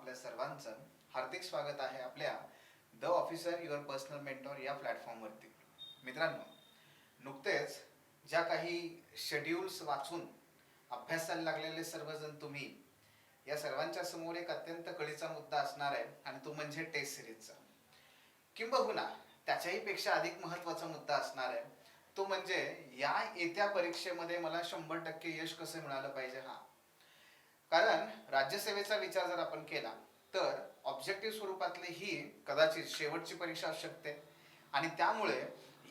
आपल्या सर्वांचं हार्दिक स्वागत आहे आपल्या the officer your personal mentor या प्लॅटफॉर्मवरती मित्रांनो नुकतेच ज्या काही शेड्यूल्स वाचून अभ्यासाला लागलेले सर्वजण तुम्ही या सर्वांच्या समोर एक अत्यंत कळीचा मुद्दा असणार आहे आणि तो म्हणजे टेस्ट सिरीजचा किंबहुना त्याच्याही पेक्षा अधिक महत्त्वाचा मुद्दा असणार आहे. तो म्हणजे या येत्या परीक्षेमध्ये मला शंभर टक्के यश कसं मिळालं पाहिजे? हा. कारण राज्यसेवेचा विचार जर आपण केला तर ऑब्जेक्टिव्ह स्वरूपातली ही कदाचित शेवटची परीक्षा असू शकते. आणि त्यामुळे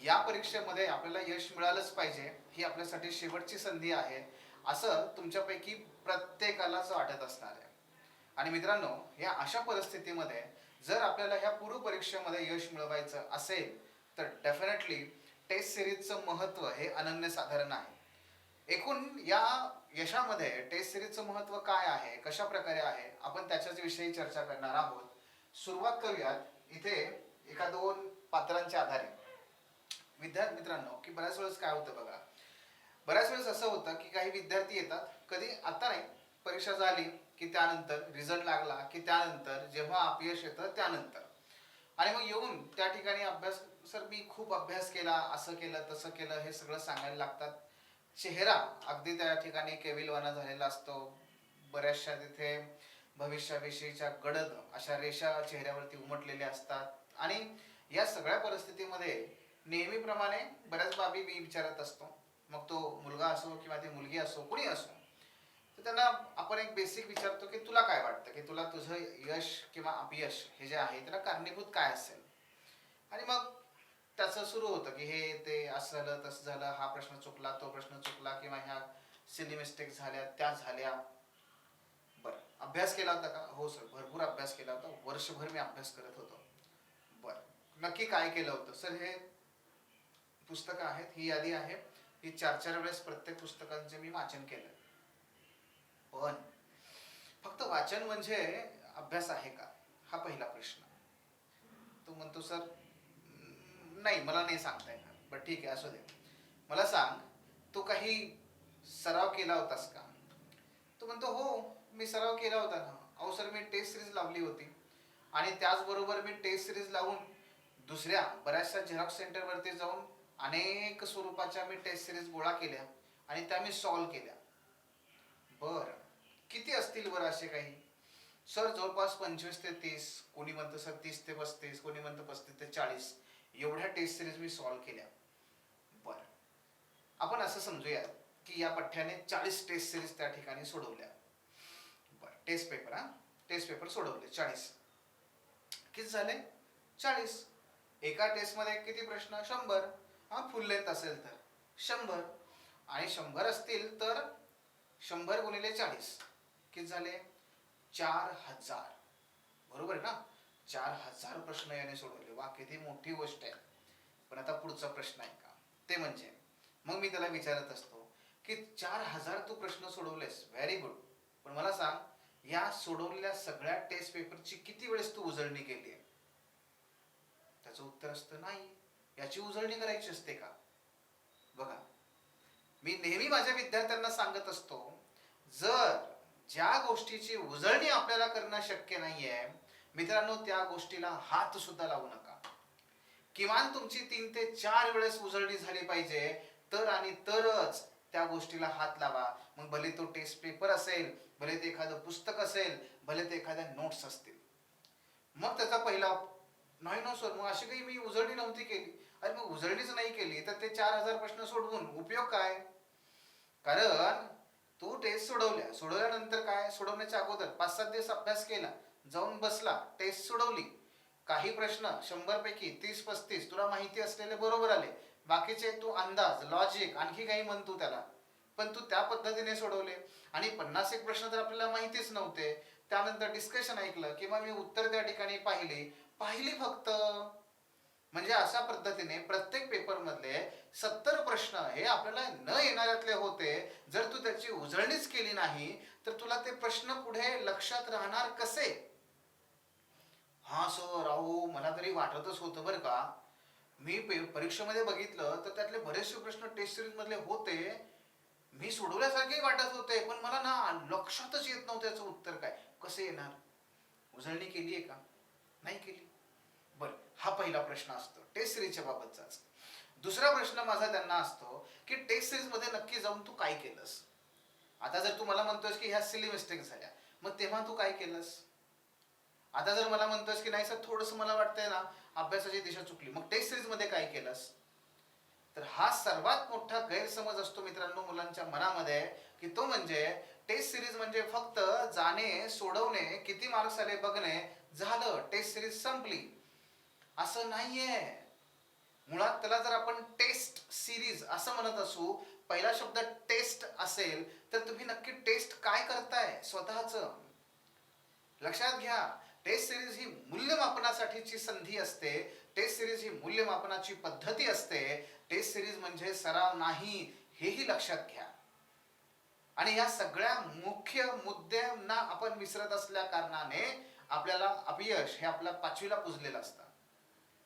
या परीक्षेमध्ये आपल्याला यश मिळालंच पाहिजे ही आपल्यासाठी शेवटची संधी आहे असं तुमच्यापैकी प्रत्येकालाच वाटत असणार आहे. आणि मित्रांनो या अशा परिस्थितीमध्ये जर आपल्याला ह्या पूर्व परीक्षेमध्ये यश मिळवायचं असेल तर डेफिनेटली टेस्ट सिरीजचं महत्त्व हे अनन्यसाधारण आहे. एकूण या यशामध्ये टेस्ट सिरीजचं महत्त्व काय आहे? कशा प्रकारे आहे? आपण त्याच्याच विषयी चर्चा करणार आहोत. सुरुवात करूयात इथे एका दोन पात्रांच्या आधारे. विद्यार्थी मित्रांनो की बऱ्याच वेळेस काय होतं बघा? बऱ्याच वेळेस असं होतं की काही विद्यार्थी येतात कधी आता नाही परीक्षा झाली की त्यानंतर रिझल्ट लागला की त्यानंतर जेव्हा अपयश येतं त्यानंतर. आणि मग येऊन त्या ठिकाणी अभ्यास सर मी खूप अभ्यास केला असं केलं तसं केलं हे सगळं सांगायला लागतात. चेहरा. अगदी त्या ठिकाणी केविलवाना झालेला असतो. बऱ्याचशा तिथे भविष्याविषयीच्या गडद अशा रेषा चेहऱ्यावरती उमटलेल्या असतात. आणि या सगळ्या परिस्थितीमध्ये नेहमीप्रमाणे बऱ्याच बाबी मी विचारत असतो. मग तो मुलगा असो किंवा ती मुलगी असो कुणी असो तर त्यांना आपण एक बेसिक विचारतो की तुला काय वाटतं? की तुला तुझं यश किंवा अपयश हे जे आहे त्याला कारणीभूत काय असेल? आणि मग त्याचं सुरू होतं की हे ते असं झालं तसं झालं हा प्रश्न चुकला तो प्रश्न चुकला किंवा ह्या सिली मिस्टेक झाल्या त्या झाल्या. बरं अभ्यास केला होता का? हो सर भरपूर अभ्यास केला होता. वर्षभर मी अभ्यास करत होतो. बरं नक्की काय केलं होतं? सर हे पुस्तकं आहेत ही यादी आहे. ही चार चार वेळेस प्रत्येक पुस्तकांचे मी वाचन केलं. पण फक्त वाचन म्हणजे अभ्यास आहे का? हा पहिला प्रश्न. तो म्हणतो सर नाही मला नाही सांगता येणार. बट ठीक आहे असू दे. मला सांग तू काही सराव केला होतास का? तो म्हणतो हो मी सराव केला होता ना. अहो सर मी टेस्ट सिरीज लावली होती. आणि त्याचबरोबर मी टेस्ट सिरीज लावून दुसऱ्या बऱ्याचशा झेरॉक्स सेंटरवरती जाऊन अनेक स्वरूपाच्या मी टेस्ट सिरीज गोळा केल्या आणि त्या मी सॉल्व केल्या. बर किती असतील बरं असे काही? सर जवळपास पंचवीस ते तीस कोणी म्हणतं सर तीस ते पस्तीस कोणी म्हणतं पस्तीस ते चाळीस. एवढ्या टेस्ट सिरीज मी सॉल्व केल्या. बर. आपण असं समजूया की या पठ्ठ्याने चाळीस टेस्ट सिरीज त्या ठिकाणी सोडवल्या. बर. टेस्ट पेपर हा? टेस्ट पेपर सोडवले. चाळीस. किती झाले? चाळीस. एका टेस्टमध्ये किती प्रश्न? शंभर. हा फुल लेंथ असेल तर. शंभर. आणि शंभर असतील तर शंभर गुणिले चाळीस. किती झाले? चार हजार. बरोबर आहे ना? चार हजार प्रश्न याने सोडवले. वा किती मोठी गोष्ट आहे. पण आता पुढचा प्रश्न आहे का? ते म्हणजे मग मी त्याला विचारत असतो की चार हजार तू प्रश्न सोडवलेस व्हेरी गुड पण मला सांग या सोडवलेल्या सगळ्या टेस्ट पेपरची किती वेळेस तू उजळणी केली आहे? त्याचं उत्तर असतं नाही. याची उजळणी करायची असते का? बघा मी नेहमी माझ्या विद्यार्थ्यांना सांगत असतो जर ज्या गोष्टीची उजळणी आपल्याला करणं शक्य नाहीये मित्रांनो त्या गोष्टीला हात सुद्धा लावू नका. किमान तुमची तीन ते चार वेळेस उजळणी झाली पाहिजे तर आणि तरच त्या गोष्टीला हात लावा. मग भले तो टेस्ट पेपर असेल भले ते एखादं पुस्तक असेल भले ते एखाद्या नोट्स असतील. मग त्याचा पहिला नाही नो सर मग अशी काही मी उजळणी नव्हती केली. अरे मग उजळणीच नाही केली तर ते चार हजार प्रश्न सोडवून उपयोग काय? कारण तू टेस्ट सोडवल्या. सोडवल्यानंतर काय? सोडवण्याच्या अगोदर पाच सात दिवस अभ्यास केला. जाऊन बसला टेस्ट सोडवली. काही प्रश्न शंभरपैकी तीस पस्तीस तुला माहिती असलेले बरोबर आले. बाकीचे तू अंदाज लॉजिक आणखी काही म्हणतो त्याला. पण तू त्या पद्धतीने सोडवले. आणि पन्नास एक प्रश्न तर आपल्याला माहितीच नव्हते. त्यानंतर डिस्कशन ऐकलं किंवा मी उत्तर त्या ठिकाणी पाहिले. पाहिली फक्त. म्हणजे अशा पद्धतीने प्रत्येक पेपर मधले सत्तर प्रश्न हे आपल्याला न येणाऱ्यातले होते. जर तू त्याची उजळणीच केली नाही तर तुला ते प्रश्न पुढे लक्षात राहणार कसे? हां सर अहो मला तरी वाटतच होतं बरं का. मी पे- परीक्षेमध्ये बघितलं तर त्यातले बरेचसे प्रश्न टेस्ट सिरीजमधले होते. मी सोडवल्यासारखे वाटत होते पण मला ना लक्षातच येत नव्हतं त्याचं उत्तर काय. कसे येणार? उजळणी केली आहे का? नाही केली. बरं हा पहिला प्रश्न असतो टेस्ट सिरीजच्या बाबतचाच दुसरा प्रश्न माझा त्यांना असतो की टेस्ट सिरीजमध्ये नक्की जाऊन तू काय केलंस? आता जर तू मला म्हणतोस की ह्या सिली मिस्टेक झाल्या मग तेव्हा तू काय केलंस? आता जर मला म्हणतोस की नाही सर थोडंसं मला वाटतंय ना अभ्यासाची दिशा चुकली. मग टेस्ट सिरीजमध्ये काय केलंस? तर हा सर्वात मोठा गैरसमज असतो मित्रांनो मुलांच्या मनामध्ये की तो म्हणजे टेस्ट सिरीज म्हणजे फक्त जाणे सोडवणे किती मार्क्स आले बघणे झालं टेस्ट सिरीज संपली. असं नाहीये. मुळात त्याला जर आपण टेस्ट सिरीज असं म्हणत असू पहिला शब्द टेस्ट असेल तर तुम्ही नक्की टेस्ट काय करताय? स्वतःच. लक्षात घ्या. टेस्ट सिरीज ही मूल्यमापनासाठीची संधी असते. टेस्ट सिरीज ही मूल्यमापनाची पद्धती असते. टेस्ट सिरीज म्हणजे सराव नाही हेही लक्षात घ्या. आणि या सगळ्या मुख्य मुद्द्यांना आपण विसरत असल्या कारणाने आपल्याला अपयश हे आपल्या पाचवीला पुजलेलं असतं.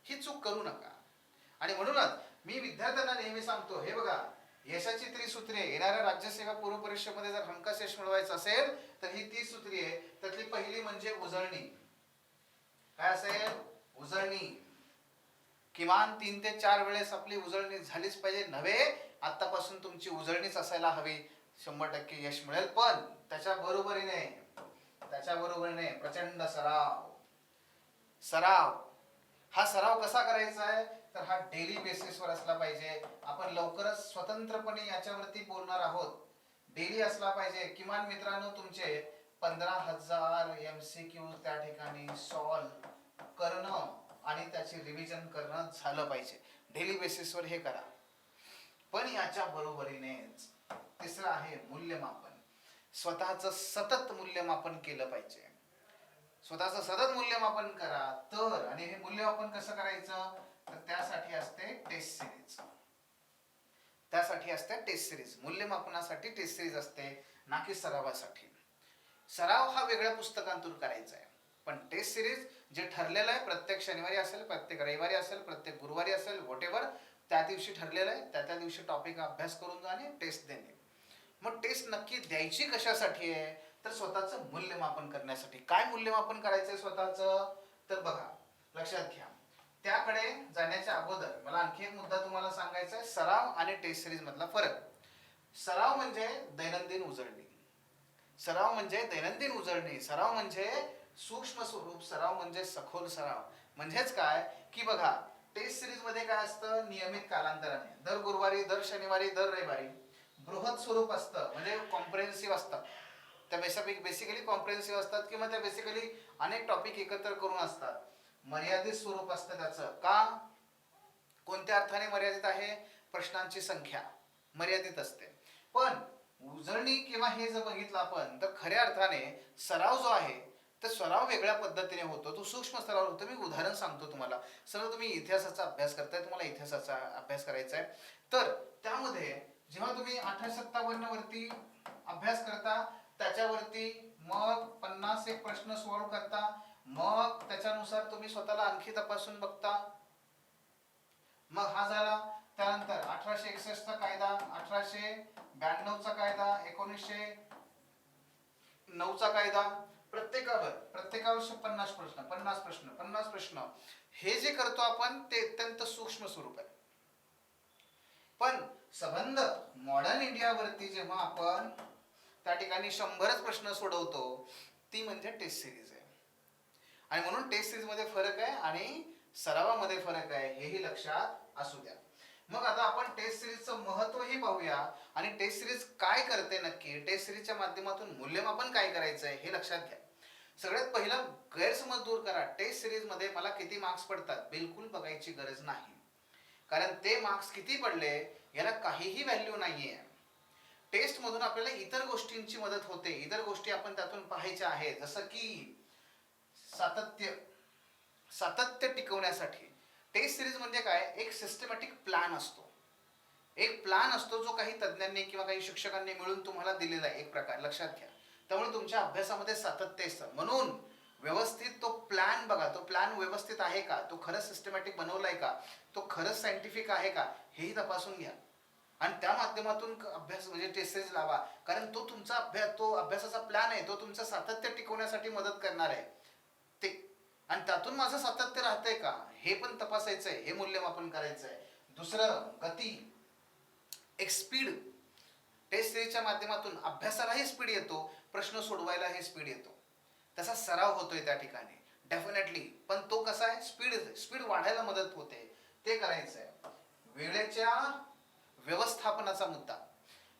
ही चूक करू नका. आणि म्हणूनच मी विद्यार्थ्यांना नेहमी सांगतो हे बघा यशाची त्रिसूत्रे येणाऱ्या राज्यसेवा पूर्व परीक्षेमध्ये जर हमखास यश मिळवायचं असेल तर ही ती सूत्री आहे. त्यातली पहिली म्हणजे उजळणी. काय असेल? उजळणी. किमान तीन ते चार वेळेस आपली उजळणी झालीच पाहिजे. नव्हे आतापासून तुमची उजळणीच असायला हवी. शंभर टक्के यश मिळेल पण त्याच्या बरोबरीने त्याच्या बरोबरीने प्रचंड सराव. सराव. हा सराव कसा करायचा आहे? तर हा डेली बेसिसवर असला पाहिजे. आपण लवकरच स्वतंत्रपणे याच्यावरती बोलणार आहोत. डेली असला पाहिजे. किमान मित्रांनो तुमचे पंधरा हजार एम सी क्यू त्या ठिकाणी सॉल्व करणं आणि त्याची रिव्हिजन करणं झालं पाहिजे. डेली बेसिसवर हे करा. पण याच्या बरोबरीनेच तिसरं आहे मूल्यमापन. स्वतःचं सतत मूल्यमापन केलं पाहिजे. स्वतःचं सतत मूल्यमापन करा. तर आणि हे मूल्यमापन कसं करायचं? तर त्यासाठी असते टेस्ट सिरीज त्यासाठी असते टेस्ट सिरीज मूल्यमापनासाठी टेस्ट सिरीज असते ना की सरावासाठी. सराव हा वेगळ्या पुस्तकांतून करायचा आहे. पण टेस्ट सिरीज जे ठरलेलं आहे प्रत्येक शनिवारी असेल प्रत्येक रविवारी असेल प्रत्येक गुरुवारी असेल व्हॉटेवर त्या दिवशी ठरलेलं आहे त्या त्या दिवशी टॉपिक अभ्यास करून आणि टेस्ट देणे मग टेस्ट नक्की द्यायची कशासाठी आहे? तर स्वतःचं मूल्यमापन करण्यासाठी. काय मूल्यमापन करायचंय स्वतःचं? तर बघा लक्षात घ्या. त्याकडे जाण्याच्या अगोदर मला आणखी एक मुद्दा तुम्हाला सांगायचा आहे सराव आणि टेस्ट सिरीज मधला फरक. सराव म्हणजे दैनंदिन उजळणी. सराव म्हणजे दैनंदिन उजळणी सराव म्हणजे सूक्ष्म स्वरूप सराव म्हणजे सखोल सराव. म्हणजेच काय? की बघा टेस्ट सिरीजमध्ये काय असतं? नियमित कालांतराने. दर गुरुवारी दर शनिवारी दर रविवारी. बृहत स्वरूप असतं. म्हणजे कॉम्प्रेहेन्सिव्ह असतं. त्या बेसिक बेसिकली कॉम्प्रेहेन्सिव्ह असतात किंवा त्या बेसिकली अनेक टॉपिक एकत्र करून असतात. मर्यादित स्वरूप असतं त्याचं. का? कोणत्या अर्थाने मर्यादित आहे? प्रश्नांची संख्या मर्यादित असते. पण उजळणी किंवा हे जर बघितलं आपण तर खऱ्या अर्थाने सराव जो आहे तर सराव वेगळ्या पद्धतीने होतो. तो सूक्ष्म स्तरावर होतो. मी उदाहरण सांगतो तुम्हाला. सर्व तुम्ही इतिहासाचा अभ्यास करताय तुम्हाला इतिहासाचा अभ्यास करायचा आहे. तर त्यामध्ये जेव्हा तुम्ही अठराशे सत्तावन्न वरती अभ्यास करता त्याच्यावरती मग पन्नास एक प्रश्न सॉल्व्ह करता मग त्याच्यानुसार तुम्ही स्वतःला आणखी तपासून बघता. मग हा झाला त्यानंतर अठराशे एकसष्टचा कायदा अठराशे ब्याण्णवचा कायदा एकोणीसशे नऊचा कायदा प्रत्येकावर प्रत्येकावर पन्नास प्रश्न पन्नास प्रश्न पन्नास प्रश्न. हे जे करतो आपण ते अत्यंत सूक्ष्म स्वरूप आहे. पण संबंध मॉडर्न इंडियावरती जेव्हा आपण त्या ठिकाणी शंभरच प्रश्न सोडवतो ती म्हणजे टेस्ट सिरीज आहे. आणि म्हणून टेस्ट सिरीजमध्ये फरक आहे आणि सरावामध्ये फरक आहे हेही लक्षात असू द्या. मग आता आपण टेस्ट सिरीजचं महत्वही पाहूया. आणि टेस्ट सिरीज काय करते नक्की? टेस्ट सिरीजच्या माध्यमातून मूल्यमापन काय करायचं आहे हे लक्षात घ्या. सगळ्यात पहिला गैरसमज दूर करा. टेस्ट सिरीजमध्ये मला किती मार्क्स पडतात? बिलकुल बघायची गरज नाही. कारण ते मार्क्स किती पडले याला काहीही व्हॅल्यू नाहीये. टेस्ट मधून आपल्याला इतर गोष्टींची मदत होते. इतर गोष्टी आपण त्यातून पाहायच्या आहेत. जसं की सातत्य सातत्य टिकवण्यासाठी. टेस्ट सिरीज म्हणजे काय? एक सिस्टमॅटिक प्लॅन असतो. एक प्लॅन असतो जो काही तज्ज्ञांनी किंवा काही शिक्षकांनी मिळून तुम्हाला दिलेला आहे. एक प्रकार लक्षात घ्या. त्यामुळे तुमच्या अभ्यासामध्ये सातत्य असतं. म्हणून व्यवस्थित तो प्लॅन बघा. तो प्लॅन व्यवस्थित आहे का? तो खरंच सिस्टमॅटिक बनवलाय का? तो खरंच सायंटिफिक आहे का? हेही तपासून घ्या. आणि त्या माध्यमातून अभ्यास म्हणजे टेस्टेज लावा. कारण तो तुमचा अभ्यास तो अभ्यासाचा प्लॅन आहे. तो तुमचं सातत्य टिकवण्यासाठी मदत करणार आहे. आणि त्यातून माझं सातत्य राहतंय का? हे पण तपासायचंय हे मूल्यमापन करायचंय. दुसरं गती. एक स्पीड टेस्ट सिरीजच्या माध्यमातून अभ्यासालाही स्पीड येतो प्रश्न सोडवायलाही स्पीड येतो. तसा सराव होतोय त्या ठिकाणी. डेफिनेटली पण तो कसा आहे? स्पीड स्पीड वाढायला मदत होते. ते करायचं आहे वेळेच्या व्यवस्थापनाचा मुद्दा.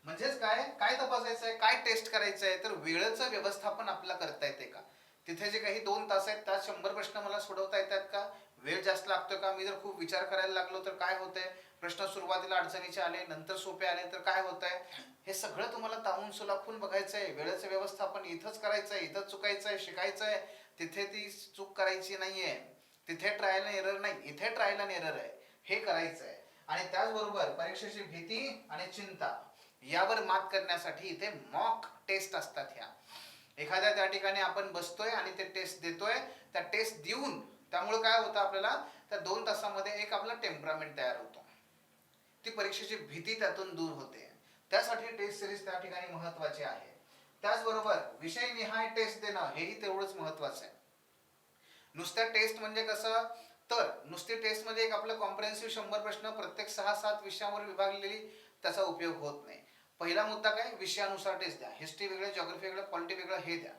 म्हणजेच काय? काय तपासायचं आहे काय टेस्ट करायचं आहे तर वेळेचं व्यवस्थापन आपल्याला करता येते का? तिथे जे काही दोन तास आहेत त्यात शंभर प्रश्न मला सोडवता येतात का? वेळ जास्त लागतोय का? मी जर खूप विचार करायला लागलो तर काय होतंय? प्रश्न सुरुवातीला अडचणीचे आले नंतर सोपे आले तर काय होतंय? हे सगळं तुम्हाला तावून सुलाखून बघायचं आहे वेळेचं व्यवस्थापन इथंच करायचं आहे इथंच चुकायचं आहे शिकायचं आहे तिथे ती चूक करायची नाहीये. तिथे ट्रायल एरर नाही इथे ट्रायल अँड एरर आहे. हे करायचं आहे आणि त्याचबरोबर परीक्षेची भीती आणि चिंता यावर मात करण्यासाठी इथे मॉक टेस्ट असतात ह्या. एखाद्या त्या ठिकाणी आपण बसतोय आणि ते टेस्ट देतोय त्या टेस्ट देऊन त्यामुळे काय होतं आपल्याला? त्या दोन तासामध्ये एक आपला टेम्परामेंट तयार होतो. ती परीक्षेची भीती त्यातून दूर होते. त्यासाठी टेस्ट सिरीज त्या ठिकाणी महत्वाची आहे. त्याचबरोबर विषय निहाय टेस्ट देणं हेही तेवढंच महत्वाचं आहे. नुसत्या टेस्ट म्हणजे कसं? तर नुसती टेस्टमध्ये एक आपलं कॉम्प्रेन्सिव्ह शंभर प्रश्न प्रत्येक सहा सात विषयांवर विभागलेली त्याचा उपयोग होत नाही. पहिला मुद्दा काय? विषयानुसार टेस्ट द्या. हिस्ट्री वेगळं जॉग्रफी वेगळं पॉलिटी वेगळं हे द्या.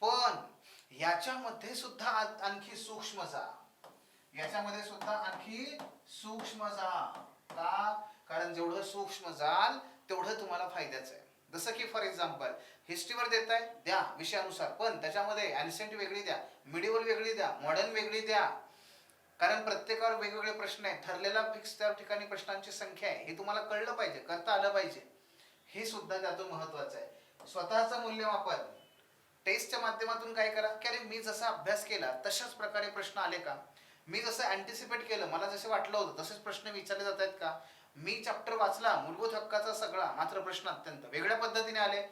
पण याच्यामध्ये सुद्धा आणखी सूक्ष्म जा. याच्यामध्ये सुद्धा आणखी सूक्ष्म जा. का? कारण जेवढं सूक्ष्म जाल तेवढं तुम्हाला फायद्याचं आहे. जसं की फॉर एक्झाम्पल हिस्ट्रीवर देताय द्या विषयानुसार. पण त्याच्यामध्ये अॅन्सेंट वेगळी द्या मिडिवल वेगळी द्या मॉडर्न वेगळी द्या. कारण प्रत्येकावर वेगवेगळे प्रश्न आहेत. ठरलेला फिक्स त्या ठिकाणी प्रश्नांची संख्या आहे. हे तुम्हाला कळलं पाहिजे करता आलं पाहिजे. हे सुद्धा त्यातून महत्वाचं आहे. स्वतःचं मूल्यमापन. टेस्टच्या माध्यमातून काय करा? की अरे मी जसा अभ्यास केला तशाच प्रकारे प्रश्न आले का? मी जसं अँटिसिपेट केलं मला जसे वाटलं होतं तसेच प्रश्न विचारले जात आहेत का? मी चॅप्टर वाचला मूलभूत हक्काचा सगळा मात्र प्रश्न अत्यंत वेगळ्या पद्धतीने आले.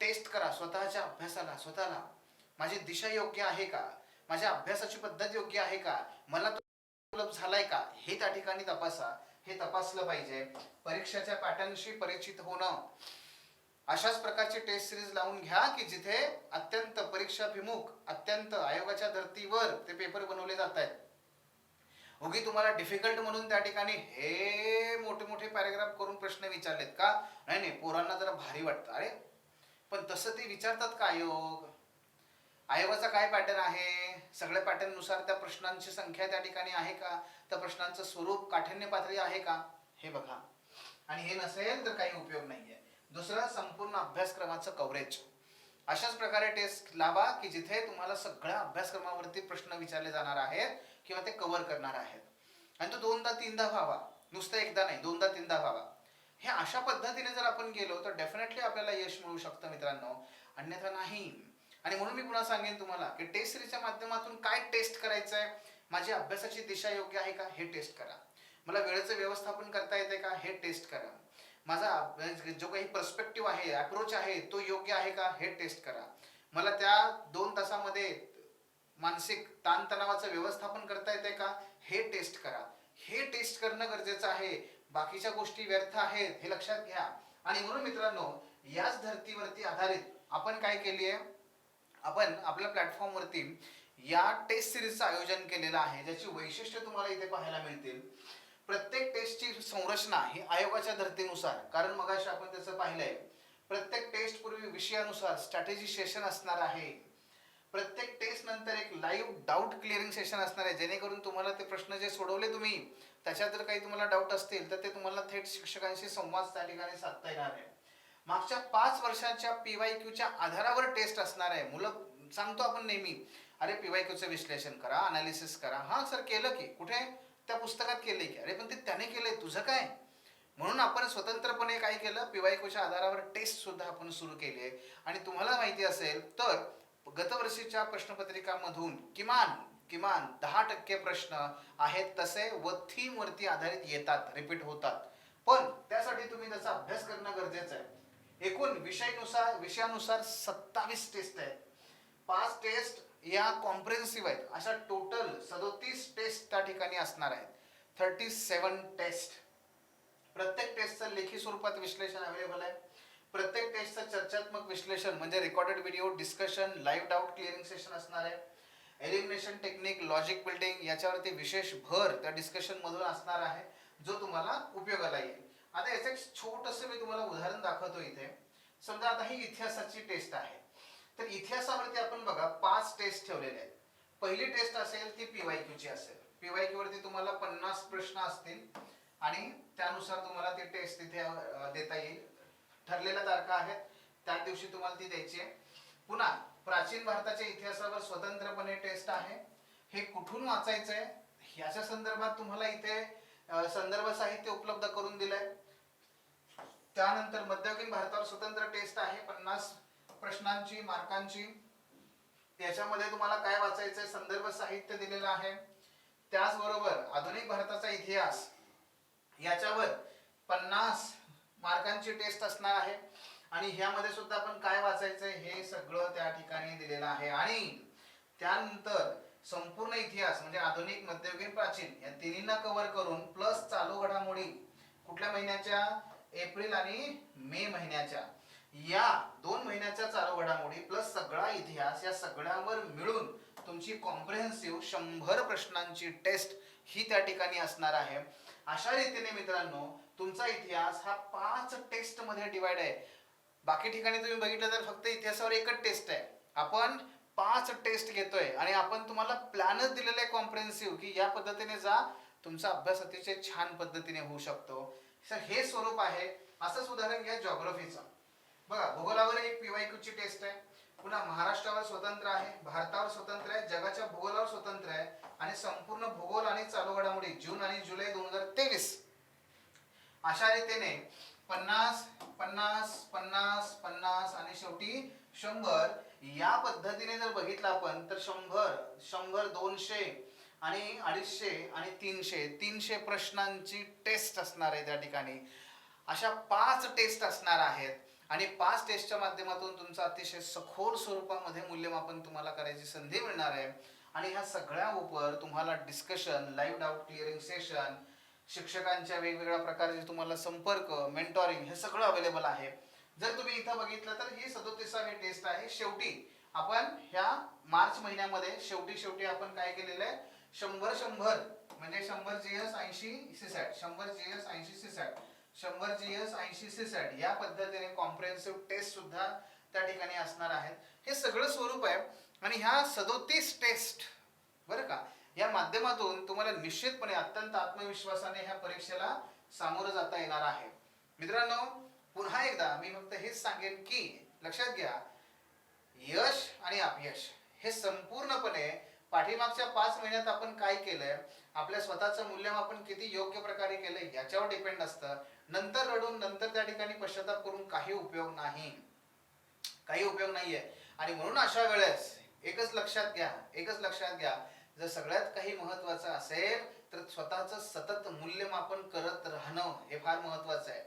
टेस्ट करा स्वतःच्या अभ्यासाला स्वतःला. माझी दिशा योग्य आहे का? माझ्या अभ्यासाची पद्धत योग्य आहे का? मला तो उपलब्ध झालाय का? हे त्या ठिकाणी तपासा. हे तपासलं पाहिजे. परीक्षेच्या पॅटर्नशी परिचित होणं. अशाच प्रकारची टेस्ट सिरीज लावून घ्या की जिथे अत्यंत परीक्षाभिमुख अत्यंत आयोगाच्या धर्तीवर ते पेपर बनवले जात आहेत उगी तुम्हाला डिफिकल्ट म्हणून त्या ठिकाणी हे मोठे मोठे पॅरेग्राफ करून प्रश्न विचारलेत का? नाही नाही पोरांना जरा भारी वाटतं. अरे पण तसं ते विचारतात का आयोग? आयोगाचा काय पॅटर्न आहे? सगळ्या पॅटर्ननुसार त्या प्रश्नांची संख्या त्या ठिकाणी आहे का? त्या प्रश्नांचं स्वरूप काठिण्य पातळी आहे का? हे बघा. आणि हे नसेल तर काही उपयोग नाहीये. दुसरं संपूर्ण अभ्यासक्रमाचं कव्हरेज अशाच प्रकारे टेस्ट लावा की जिथे तुम्हाला सगळ्या अभ्यासक्रमावरती प्रश्न विचारले जाणार आहेत किंवा ते कव्हर करणार आहेत. आणि तो दोनदा तीनदा व्हावा. नुसतं एकदा नाही दोनदा तीनदा व्हावा. हे अशा पद्धतीने जर आपण गेलो तर डेफिनेटली आपल्याला यश मिळू शकतं मित्रांनो. अन्यथा नाही. आणि म्हणून मी पुन्हा सांगेन तुम्हाला की टेस्ट सिरीजच्या माध्यमातून काय टेस्ट करायचं आहे माझी अभ्यासाची दिशा योग्य आहे का हे टेस्ट करा. मला वेळेचं व्यवस्थापन करता येते का हे टेस्ट करा. माझा जो काही पर्स्पेक्टिव्ह आहे अप्रोच आहे तो योग्य आहे का हे टेस्ट करा. मला त्या दोन तासामध्ये मानसिक ताणतणावाचं व्यवस्थापन करता येते का हे टेस्ट करा. हे टेस्ट करणं गरजेचं आहे. बाकीच्या गोष्टी व्यर्थ आहेत हे लक्षात घ्या. आणि म्हणून मित्रांनो याच धर्तीवरती आधारित आपण काय केली आहे आपण आपल्या प्लॅटफॉर्मवरती या टेस्ट सिरीजचं आयोजन केलेलं आहे. ज्याची वैशिष्ट्य तुम्हाला इथे पाहायला मिळतील. प्रत्येक टेस्टची संरचना ही आयोगाच्या धर्तीनुसार कारण मगाशी आपण त्याचं पाहिलंय प्रत्येक टेस्ट पूर्वी विषयानुसार स्ट्रॅटेजी सेशन असणार आहे. प्रत्येक टेस्ट नंतर एक लाईव्ह डाऊट क्लिअरिंग सेशन असणार आहे. जेणेकरून तुम्हाला ते प्रश्न जे सोडवले तुम्ही त्याच्यात जर काही तुम्हाला डाऊट असतील तर ते तुम्हाला थेट शिक्षकांशी संवाद त्या ठिकाणी साधता येणार आहे. मागच्या पाच वर्षाच्या पीवाय क्यूच्या आधारावर टेस्ट असणार आहे. मुलं सांगतो आपण नेहमी अरे पीवाय क्यूचं विश्लेषण करा अनालिसिस करा. हां सर केलं की. कुठे? त्या पुस्तकात केले की. अरे पण ते त्याने केले तुझं काय? म्हणून आपण स्वतंत्रपणे काय केलं? पीवाय क्यूच्या आधारावर टेस्ट सुद्धा आपण सुरू केली आहे. आणि तुम्हाला माहिती असेल तर गतवर्षीच्या प्रश्नपत्रिकामधून किमान किमान दहा टक्के प्रश्न आहेत तसे व थीमवरती आधारित येतात रिपीट होतात. पण त्यासाठी तुम्ही त्याचा अभ्यास करणं गरजेचं आहे. एकूण विषयानुसार विषयानुसार सत्तावीस टेस्ट आहेत. पाच टेस्ट या कॉम्प्रेन्सिव्ह आहेत. अशा टोटल सदोतीस टेस्ट त्या ठिकाणी असणार आहेत. थर्टी सेवन टेस्ट प्रत्येक टेस्टचं लेखी स्वरूपात विश्लेषण अवेलेबल आहे. प्रत्येक टेस्टचं चर्चात्मक विश्लेषण म्हणजे recorded video discussion live doubt clearing session असणार आहे. एलिमिनेशन टेक्निक लॉजिक बिल्डिंग याच्यावरती विशेष भर त्या डिस्कशनमधून असणार आहे जो तुम्हाला उपयोगाला येईल. आता याचं एक छोटस मी तुम्हाला उदाहरण दाखवतो इथे. समजा आता ही इतिहासाची टेस्ट आहे. तर इतिहासावरती आपण बघा पाच टेस्ट ठेवलेले आहेत. पहिली टेस्ट असेल ती पीवाय क्यूची असेल. पीवाय क्यू वरती तुम्हाला पन्नास प्रश्न असतील आणि त्यानुसार तुम्हाला ती टेस्ट तिथे देता येईल. ठरलेल्या तारखा आहेत. त्या दिवशी तुम्हाला ती द्यायची आहे. पुन्हा प्राचीन भारताच्या इतिहासावर स्वतंत्रपणे टेस्ट आहे. हे कुठून वाचायचं आहे याच्या संदर्भात तुम्हाला इथे संदर्भ साहित्य उपलब्ध करून दिलंय. त्यानंतर मध्ययुगीन भारतावर स्वतंत्र टेस्ट आहे. पन्नास प्रश्नांची मार्कांची. याच्यामध्ये तुम्हाला काय वाचायचं संदर्भ साहित्य दिलेलं आहे. त्याचबरोबर आधुनिक भारताचा इतिहास याच्यावर पन्नास मार्कांची टेस्ट असणार आहे. आणि ह्यामध्ये सुद्धा आपण काय वाचायचंय? हे सगळं त्या ठिकाणी दिलेलं आहे. आणि त्यानंतर संपूर्ण इतिहास म्हणजे आधुनिक मध्ययुगीन प्राचीन या तिन्हींना कव्हर करून प्लस चालू घडामोडी कुठल्या महिन्याच्या? एप्रिल आणि मे महिन्याच्या. या दोन महिन्याच्या चालू घडामोडी प्लस सगळा इतिहास या सगळ्यावर मिळून तुमची कॉम्प्रिहेन्सिव्ह शंभर प्रश्नांची टेस्ट ही त्या ठिकाणी असणार आहे. अशा रीतीने मित्रांनो तुमचा इतिहास हा पाच टेस्टमध्ये डिवाइड आहे. बाकी ठिकाणी तुम्ही बघितलं तर फक्त इतिहासावर एकच टेस्ट आहे. आपण पाच टेस्ट घेतोय आणि आपण तुम्हाला प्लॅनच दिलेला आहे कॉम्प्रिहेन्सिव्ह की या पद्धतीने जा तुमचा अभ्यास अतिशय छान पद्धतीने होऊ शकतो. सर हे स्वरूप आहे. असंच उदाहरण घ्या जॉग्रफीचं बघा भूगोलावर एक पीवायक्यू ची टेस्ट आहे. पुन्हा महाराष्ट्रावर स्वतंत्र आहे भारतावर स्वतंत्र आहे जगाच्या भूगोलावर स्वतंत्र आहे आणि संपूर्ण भूगोल आणि चालू घडामोडी जून आणि जुलै दोन हजार तेवीस. अशा रीतीने पन्नास पन्नास पन्नास पन्नास आणि शेवटी शंभर या पद्धतीने जर बघितलं आपण तर शंभर शंभर दोनशे आणि अडीचशे आणि तीनशे तीनशे प्रश्नांची टेस्ट असणार आहे त्या ठिकाणी. अशा पाच टेस्ट असणार आहेत. आणि पाच टेस्टच्या माध्यमातून तुमचं अतिशय सखोल स्वरूपामध्ये मूल्यमापन तुम्हाला करायची संधी मिळणार आहे. आणि ह्या सगळ्या उपर तुम्हाला discussion live doubt clearing session शिक्षकांच्या वेगवेगळ्या प्रकारचे तुम्हाला संपर्क मेंटॉरिंग हे सगळं अवेलेबल आहे. जर तुम्ही इथं बघितलं तर ही सदोतीसावी टेस्ट आहे. शेवटी आपण ह्या मार्च महिन्यामध्ये शेवटी शेवटी आपण काय केलेलं आहे? शंभर शंभर म्हणजे शंभर जी एस ऐंशी सीसॅट शंभर जी एस ऐंशी सीसॅट शंभर जी एस ऐंशी सीसॅट या पद्धतीने कॉम्प्रिहेन्सिव्ह टेस्ट सुद्धा त्या ठिकाणी असणार आहेत. हे सगळं स्वरूप आहे आणि ह्या सदोतीस टेस्ट बरं का या माध्यमातून तुम्हाला निश्चितपणे अत्यंत आत्मविश्वासाने ह्या परीक्षेला सामोरं जाता येणार आहे. मित्रांनो पुन्हा एकदा मी फक्त हेच सांगेन की लक्षात घ्या यश आणि अपयश हे संपूर्णपणे पाठीमागच्या पाच महिन्यात आपण काय केलंय? आपल्या स्वतःचं मूल्यमापन किती योग्य प्रकारे केलंय याच्यावर डिपेंड असतं. नंतर रडून नंतर त्या ठिकाणी पश्चाताप करून काही उपयोग नाही. काही उपयोग नाहीये. आणि म्हणून अशा वेळेस एकच लक्षात घ्या एकच लक्षात घ्या. जर सगळ्यात काही महत्वाचं असेल तर स्वतःचं सतत मूल्यमापन करत राहणं हे फार महत्वाचं आहे.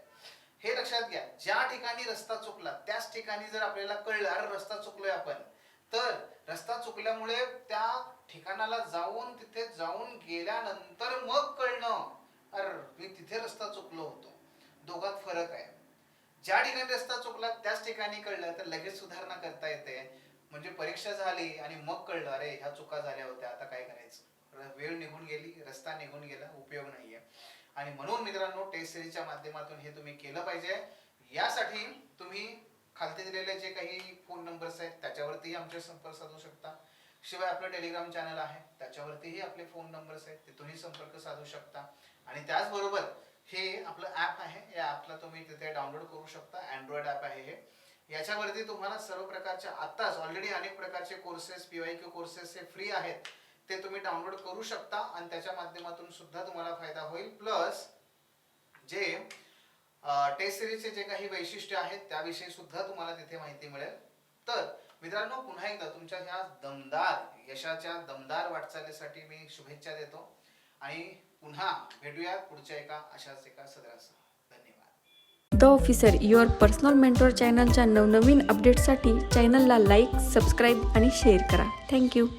हे लक्षात घ्या. ज्या ठिकाणी रस्ता चुकला त्याच ठिकाणी जर आपल्याला कळलं अरे रस्ता चुकलोय आपण तर रस्ता चुकल्यामुळे त्या ठिकाणाला जाऊन तिथे जाऊन गेल्यानंतर मग कळणं अरे मी तिथे रस्ता चुकलो होतो. दोघात फरक आहे. ज्या ठिकाणी रस्ता चुकला त्याच ठिकाणी कळलं तर लगेच सुधारणा करता येते. म्हणजे परीक्षा झाली आणि मग कळलं अरे ह्या चुका झाल्या होत्या आता काय करायचं? वेळ निघून गेली रस्ता निघून गेला उपयोग नाहीये. आणि म्हणून मित्रांनो टेस्ट सिरीजच्या माध्यमातून हे तुम्ही केलं पाहिजे. यासाठी तुम्ही खालती दिलेले जे काही फोन नंबर्स आहेत त्याच्यावरतीही आमचे संपर्क साधू शकता. शिवाय आपलं टेलिग्राम चॅनल आहे त्याच्यावरतीही आपले फोन नंबर्स आहेत तिथूनही संपर्क साधू शकता. आणि त्याचबरोबर हे आपलं ॲप आहे या ॲपला तुम्ही तिथे डाउनलोड करू शकता. अँड्रॉइड ॲप आहे हे. याच्यावरती तुम्हाला सर्व प्रकारच्या आत्ताच ऑलरेडी अनेक प्रकारचे courses P Y Q courses हे फ्री आहेत. ते तुम्ही डाउनलोड करू शकता आणि त्याच्या माध्यमातून सुद्धा तुम्हाला फायदा होईल. प्लस जे टेस्ट सिरीजचे जे काही वैशिष्ट्य आहेत त्याविषयी सुद्धा तुम्हाला तिथे माहिती मिळेल. तर मित्रांनो पुन्हा एकदा तुमच्या ह्या दमदार यशाच्या दमदार वाटचालीसाठी मी शुभेच्छा देतो. आणि पुन्हा भेटूया पुढच्या एका अशाच एका सदरासह. धन्यवाद. The officer your personal mentor चॅनलच्या नवनवीन अपडेट्ससाठी चॅनलला लाईक सबस्क्राईब आणि शेअर करा. Thank you